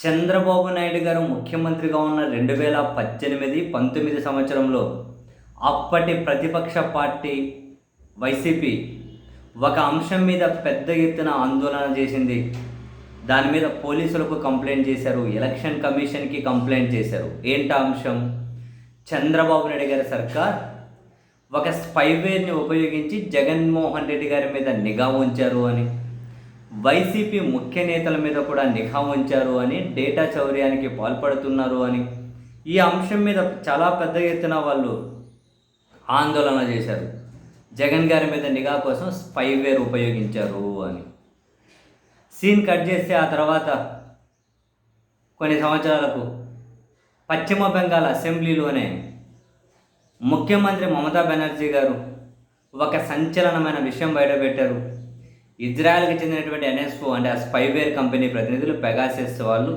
చంద్రబాబు నాయుడు గారు ముఖ్యమంత్రిగా ఉన్న రెండు వేల పద్దెనిమిది పంతొమ్మిది సంవత్సరంలో అప్పటి ప్రతిపక్ష పార్టీ వైసీపీ ఒక అంశం మీద పెద్ద ఎత్తున ఆందోళన చేసింది. దాని మీద పోలీసులకు కంప్లైంట్ చేశారు. ఎలక్షన్ కమిషన్కి కంప్లైంట్ చేశారు. ఏంటి అంశం? చంద్రబాబు నాయుడు గారి సర్కార్ ఒక స్పైవేర్ని ఉపయోగించి జగన్మోహన్ రెడ్డి గారి మీద నిఘా ఉంచారు అని. వైసీపీ ముఖ్య నేతల మీద కూడా నిఘా ఉంచారు అని డేటా చౌర్యానికి పాల్పడుతున్నారు అని. ఈ అంశం మీద చాలా పెద్ద ఎత్తున వాళ్ళు ఆందోళన చేశారు. జగన్ గారి మీద నిఘా కోసం స్పైవేర్ ఉపయోగించారు అని. సీన్ కట్ చేస్తే ఆ తర్వాత కొన్ని సంవత్సరాలకు పశ్చిమ బెంగాల్ అసెంబ్లీలోనే ముఖ్యమంత్రి మమతా బెనర్జీ గారు ఒక సంచలనమైన విషయం బయటపెట్టారు. ఇజ్రాయెల్కి చెందినటువంటి ఎన్ఎస్ఓ అంటే ఆ స్పైవేర్ కంపెనీ ప్రతినిధులు పెగాసెస్ వాళ్ళు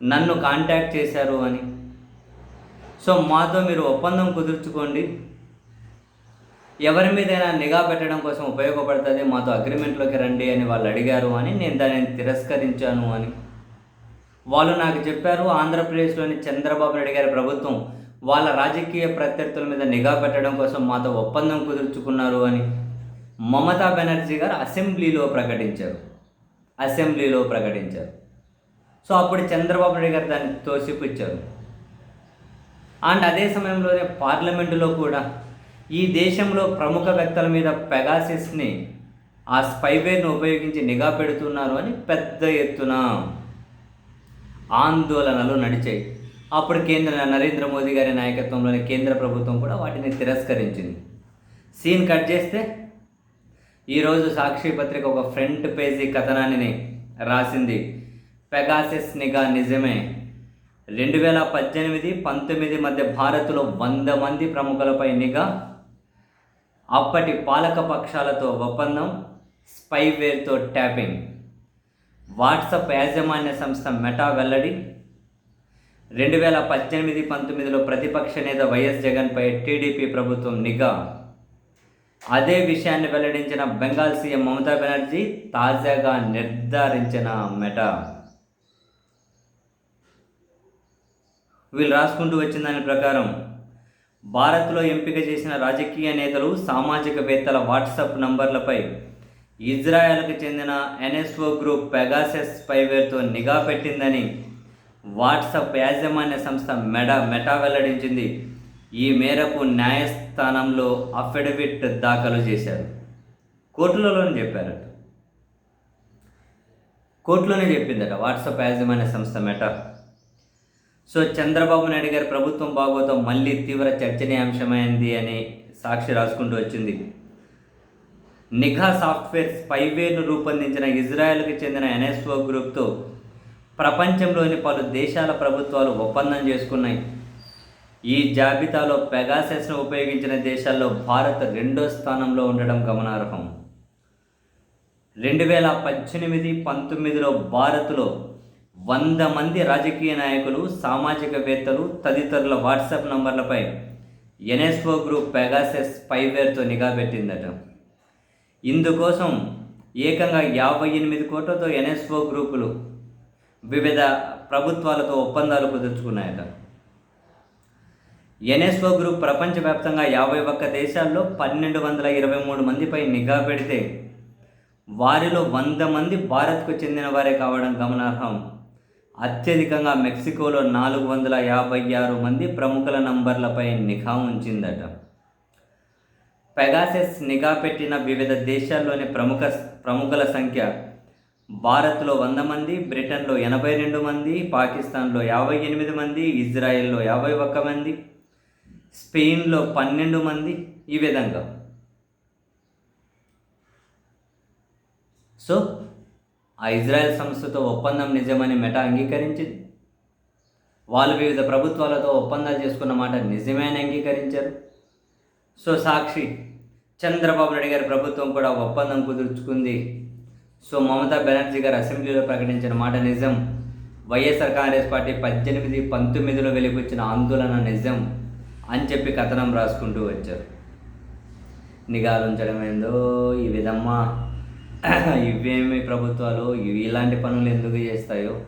నన్ను కాంటాక్ట్ చేశారు అని. సో మాతో మీరు ఒప్పందం కుదుర్చుకోండి. ఎవరి మీదైనా నిఘా పెట్టడం కోసం ఉపయోగపడుతుంది మాతో అగ్రిమెంట్లోకి రండి అని వాళ్ళు అడిగారు అని నేను దానిని తిరస్కరించాను అని. వాళ్ళు నాకు చెప్పారు ఆంధ్రప్రదేశ్లోని చంద్రబాబు నాయుడు గారి ప్రభుత్వం వాళ్ళ రాజకీయ ప్రత్యర్థుల మీద నిఘా పెట్టడం కోసం మాతో ఒప్పందం కుదుర్చుకున్నారు అని. మమతా బెనర్జీ గారు అసెంబ్లీలో ప్రకటించారు. అసెంబ్లీలో ప్రకటించారు. సో అప్పుడు చంద్రబాబు నాయుడు గారు దాన్ని తోసిపుచ్చారు. అండ్ అదే సమయంలోనే పార్లమెంటులో కూడా ఈ దేశంలో ప్రముఖ వ్యక్తుల మీద పెగాసిస్ని ఆ స్పైవేర్ను ఉపయోగించి నిఘా పెడుతున్నారు అని పెద్ద ఎత్తున ఆందోళనలు నడిచాయి. అప్పుడు కేంద్ర నరేంద్ర మోదీ గారి నాయకత్వంలోని కేంద్ర ప్రభుత్వం కూడా వాటిని తిరస్కరించింది. సీన్ కట్ చేస్తే ఈరోజు సాక్షి పత్రిక ఒక ఫ్రంట్ పేజీ కథనాన్ని రాసింది. పెగాసిస్ నిఘా నిజమే. రెండు వేల పద్దెనిమిది పంతొమ్మిది మధ్య భారత్లో వంద మంది ప్రముఖులపై నిఘా అప్పటి పాలక పక్షాలతో ఒప్పందం స్పైవేర్తో ట్యాపింగ్ వాట్సాప్ యాజమాన్య సంస్థ మెటా వెల్లడి రెండు వేల పద్దెనిమిది పంతొమ్మిదిలో ప్రతిపక్ష నేత వైఎస్ జగన్పై టీడీపీ ప్రభుత్వం నిఘా. అదే విషయాన్ని వెల్లడించిన బెంగాల్ సీఎం మమతా బెనర్జీ తాజాగా నిర్ధారించిన మెటా. వీళ్ళు రాసుకుంటూ వచ్చిన దాని ప్రకారం భారత్లో ఎంపిక చేసిన రాజకీయ నేతలు సామాజికవేత్తల వాట్సాప్ నంబర్లపై ఇజ్రాయెల్కు చెందిన ఎన్ఎస్ఓ గ్రూప్ పెగాసెస్ స్పైవేర్తో నిఘా పెట్టిందని వాట్సాప్ యాజమాన్య సంస్థ మెడా మెటా వెల్లడించింది. ఈ మేరకు న్యాయస్థానంలో అఫిడవిట్ దాఖలు చేశారు. కోర్టులలోనే చెప్పారట. కోర్టులోనే చెప్పిందట వాట్సాప్ యాజమాన్య సంస్థ మెటా. సో చంద్రబాబు నాయుడు గారి ప్రభుత్వం బాగోతం మళ్ళీ తీవ్ర చర్చనీయాంశమైంది అని సాక్షి రాసుకుంటూ వచ్చింది. నిఘా సాఫ్ట్వేర్ స్పైవేర్ను రూపొందించిన ఇజ్రాయెల్కి చెందిన ఎన్ఎస్ఓ గ్రూప్తో ప్రపంచంలోని పలు దేశాల ప్రభుత్వాలు ఒప్పందం చేసుకున్నాయి. ఈ జాబితాలో పెగాసెస్ను ఉపయోగించిన దేశాల్లో భారత్ రెండో స్థానంలో ఉండడం గమనార్హం. రెండు వేల పద్దెనిమిది పంతొమ్మిదిలో భారత్లో వంద మంది రాజకీయ నాయకులు సామాజికవేత్తలు తదితరుల వాట్సాప్ నంబర్లపై ఎన్ఎస్ఓ గ్రూప్ పెగాసెస్ స్పైవేర్తో నిఘా పెట్టిందట. ఇందుకోసం ఏకంగా యాభై ఎనిమిది కోట్లతో ఎన్ఎస్ఓ గ్రూపులు వివిధ ప్రభుత్వాలతో ఒప్పందాలు కుదుర్చుకున్నాయట. ఎన్ఎస్ఓ గ్రూప్ ప్రపంచవ్యాప్తంగా యాభై ఒక్క దేశాల్లో పన్నెండు వందల ఇరవై మూడు మందిపై నిఘా పెడితే వారిలో వంద మంది భారత్కు చెందిన వారే కావడం గమనార్హం. అత్యధికంగా మెక్సికోలో నాలుగు వందల యాభై ఆరు మంది ప్రముఖుల నంబర్లపై నిఘా ఉంచిందట. పెగాసెస్ నిఘా పెట్టిన వివిధ దేశాల్లోని ప్రముఖ ప్రముఖుల సంఖ్య భారత్లో వంద మంది బ్రిటన్లో ఎనభై రెండు మంది పాకిస్తాన్లో యాభై ఎనిమిది మంది ఇజ్రాయెల్లో యాభై ఒక్క మంది స్పెయిన్లో పన్నెండు మంది ఈ విధంగా. సో ఆ ఇజ్రాయెల్ సంస్థతో ఒప్పందం నిజమని మెటా అంగీకరించింది. వాళ్ళు వివిధ ప్రభుత్వాలతో ఒప్పందాలు చేసుకున్న మాట నిజమే అని అంగీకరించారు. సో సాక్షి చంద్రబాబు నాయుడు గారి ప్రభుత్వం కూడా ఒప్పందం కుదుర్చుకుంది. సో మమతా బెనర్జీ గారు అసెంబ్లీలో ప్రకటించిన మాట నిజం. వైఎస్ఆర్ కాంగ్రెస్ పార్టీ పద్దెనిమిది పంతొమ్మిదిలో వెలికొచ్చిన ఆందోళన నిజం. అని చెప్పి కథనం రాసుకుంటూ వచ్చారు. నిఘాలుంచడం ఏందో ఈ విధమ్మా. ఇవేమి ప్రభుత్వాలు? ఇవి ఇలాంటి పనులు ఎందుకు చేస్తాయో?